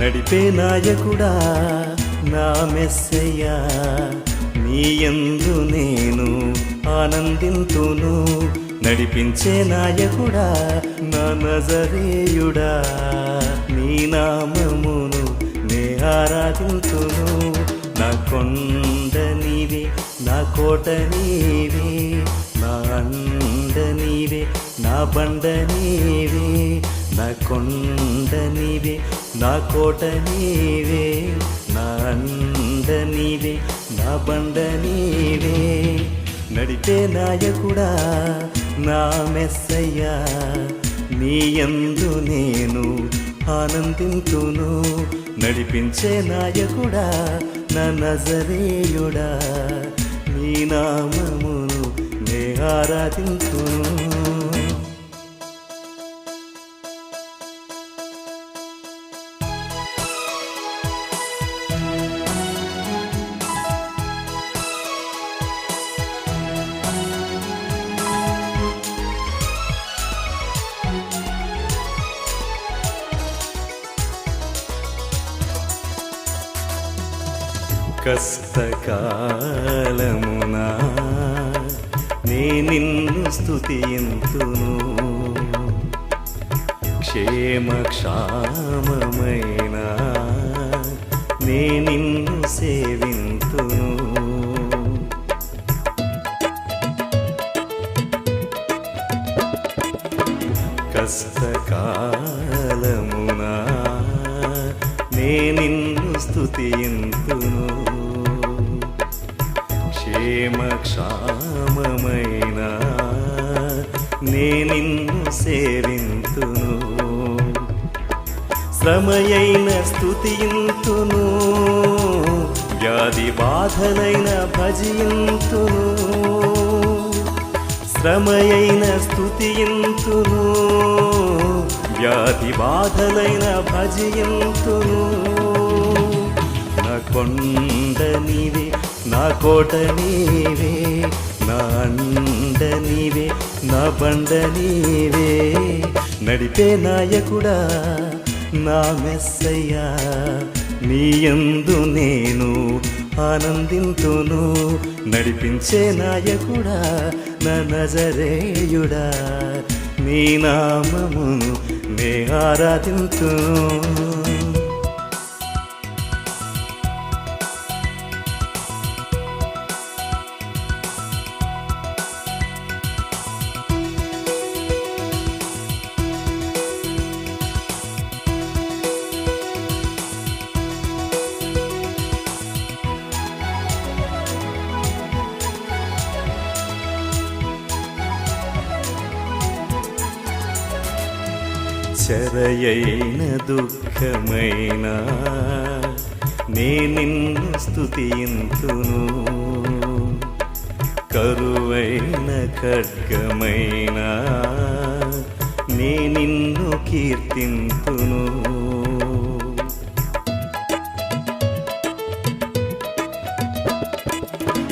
నడిపే నాయకుడా నా మెస్సయ్యా. నీ ఎందు నేను ఆనందింతును. నడిపించే నాయకుడా నా నజరేయుడా. నీ నామమును నే ఆరాధింతును. నా కొండ నీవే నా కోట నీవే. నా అండ నీవే నా బండ నీవే. నా కొండ నీవే నా కోట నీవే నా అండ నీవే నా బండ నీవే. నడిపే నాయకుడా నా మెస్సయ్యా నీ ఎందు నేను ఆనందింతును. నడిపించే నాయకుడా నా నజరేయుడా నీ నామమును నే ఆరాధింతును కష్టకాలమునా నే నిన్ను స్థుతియంతును క్షేమక్షామైన నే నిన్ను సేవింతును. కష్టకాలమునా నే నిన్ను స్థుతియంతు క్షేమక్షామమైన నే నిన్ను సేవింతును. శ్రమయైన స్థుతింతును వ్యాధి బాధలైన భజింతును శ్రమయైన స్థుతింతును వ్యాధి బాధలైన భజింతును నా కొండ నీవే నా కోట నీవే నా అండ నీవే నా బండ నీవే. నడిపే నాయకుడా నా మెస్సయ్యా నీ యందు నేను ఆనందింతును. నడిపించే నాయకుడా నా నజరేయుడా నీ నామమును నే ఆరాధింతును. శరయైన దుఃఖమైన నే నిన్ను స్థుతింతును కరువైన ఖడ్గమైన నే నిన్ను కీర్తింతును.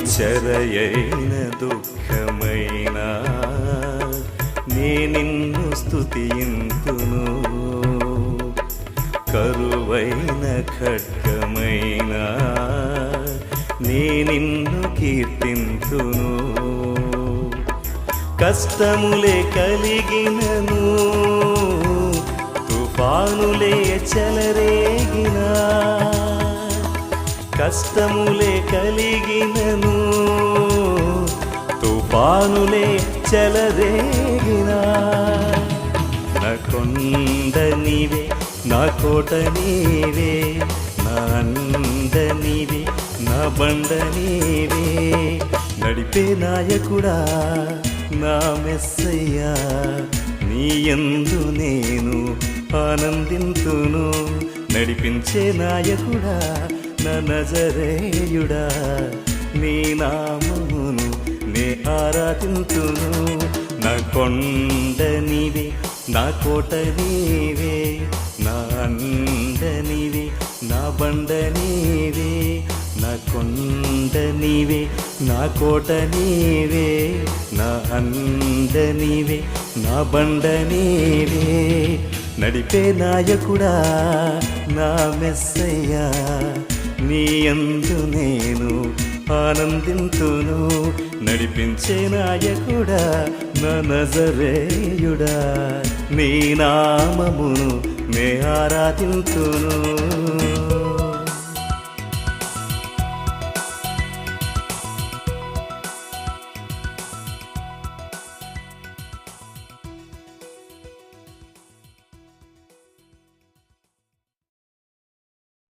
శరయైన దుఃఖమైనా నిన్ను కరువైన ఖడ్గమైన నే నిన్ను కీర్తింతును కష్టములే కలిగినను తుఫానులే చెలరేగినా. కష్టములే కలిగినను తుఫానులే చెలరేగినా. కోట నీవే నా అండ నీవే నా బండ నీవే. నడిపే నాయకుడా నా మెస్సయ్యా నీ ఎందు నేను ఆనందింతును. నడిపించే నాయకుడా నా నజరేయుడా నీ నామమును నే ఆరాధింతును. నా కొండ నీవే నా కోట నీవే నా అండ నీవే నా బండ నీవే నా కొండ నీవే నా కోట నీవే నా అండ నీవే నా బండ నీవే. నడిపే నాయకుడా నా మెస్సయ్యా నీ అందు నేను ఆనందింతును. నడిపించే నాయకుడా నా నజరేయుడా. నీ నామమును నే ఆరాధింతును